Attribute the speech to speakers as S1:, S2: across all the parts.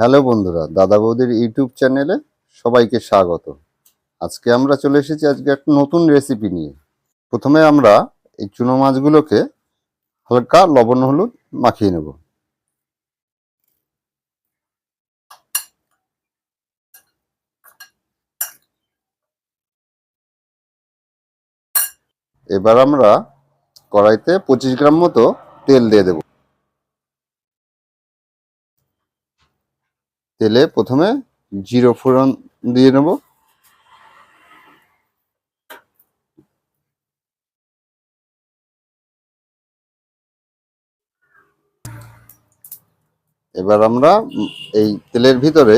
S1: Hello বন্ধুরা, দাদা বৌদির ইউটিউব চ্যানেলে সবাইকে স্বাগত। আজকে আমরা চলে এসেছি আজকে একটা নতুন রেসিপি নিয়ে। প্রথমে আমরা এই চুনো মাছগুলোকে হালকা লবণ হলুদ মাখিয়ে নেব। এবার আমরা কড়াইতে পঁচিশ গ্রাম মতো তেল দিয়ে দেব। তেলে প্রথমে জিরো ফোড়ন দিয়ে নেব। এবার আমরা এই তেলের ভিতরে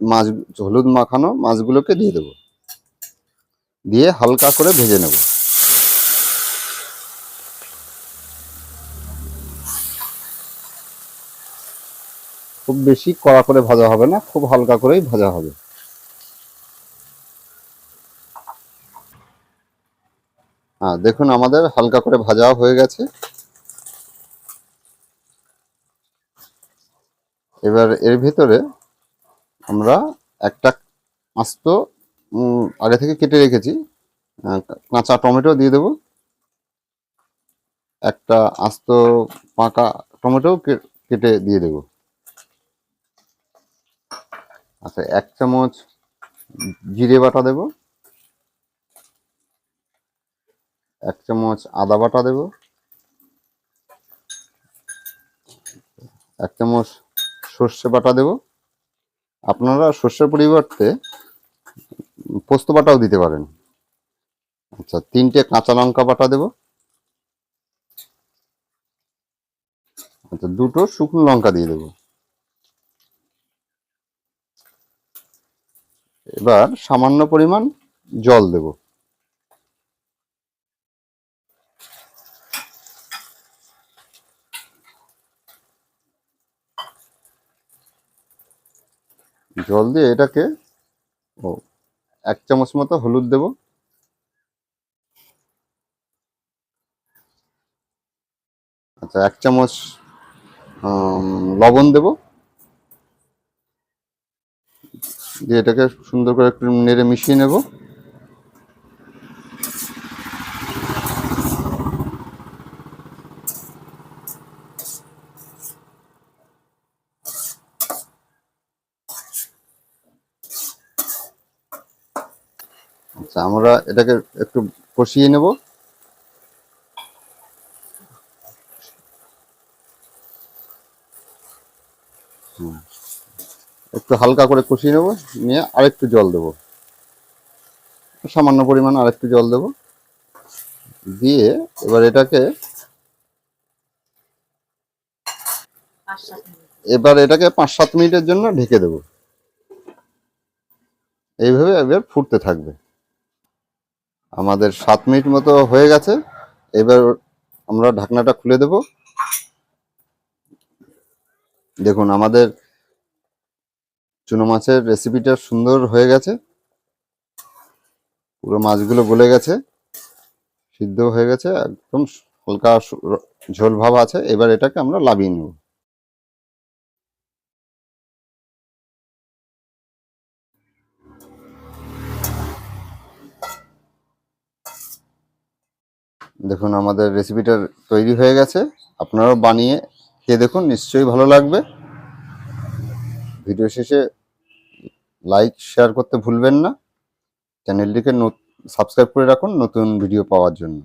S1: মাছ, হলুদ মাখানো মাছগুলোকে দিয়ে দেব। দিয়ে হালকা করে ভেজে নেব। খুব বেশি কড়া করে ভাজা হবে না, খুব হালকা করেই ভাজা হবে। হ্যাঁ দেখুন, আমাদের হালকা করে ভাজা হয়ে গেছে। এবার এর ভিতরে আমরা একটা আস্ত আগে থেকে কেটে রেখেছি কাঁচা টমেটো দিয়ে দেবো। একটা আস্ত পাকা টমেটো কেটে দিয়ে দেবো। আচ্ছা এক চামচ জিরে বাটা দেব। এক চামচ আদা বাটা দেব। এক চামচ সর্ষে বাটা দেব। আপনারা সর্ষের পরিবর্তে পোস্ত বাটাও দিতে পারেন। আচ্ছা তিনটে কাঁচা লঙ্কা বাটা দেব। আচ্ছা দুটো শুকনো লঙ্কা দিয়ে দেবো। এবার সামান্য পরিমাণ জল দেব। জল দিয়ে এটাকে ও এক চামচ মতো হলুদ দেব। আচ্ছা এক চামচ লবণ দেবো। দিয়ে এটাকে সুন্দর করে একটু নেড়ে মিশিয়ে নেব। আচ্ছা আমরা এটাকে একটু কষিয়ে নেব। হুম। একটু হালকা করে কষিয়ে নেব, নিয়ে আরেকটু জল দেবো। সামান্য পরিমাণ আরেকটু জল দেবো। দিয়ে এবার এটাকে এবার এটাকে পাঁচ সাত মিনিটের জন্য ঢেকে দেবো। এইভাবে এবার ফুটতে থাকবে। আমাদের সাত মিনিট মতো হয়ে গেছে। এবার আমরা ঢাকনাটা খুলে দেব। দেখুন, আমাদের চুনো মাছের রেসিপিটা সুন্দর হয়ে গেছে। পুরো মাছগুলো গলে গেছে, সিদ্ধ হয়ে গেছে, একদম হালকা ঝোল ভাব আছে, এবার এটাকে আমরা লাভিয়ে নেব। দেখুন, আমাদের রেসিপিটা তৈরি হয়ে গেছে, আপনারাও বানিয়ে খেয়ে দেখুন, নিশ্চয়ই ভালো লাগবে। ভিডিও শেষে লাইক শেয়ার করতে ভুলবেন না। চ্যানেলটিকে সাবস্ক্রাইব করে রাখুন নতুন ভিডিও পাওয়ার জন্য।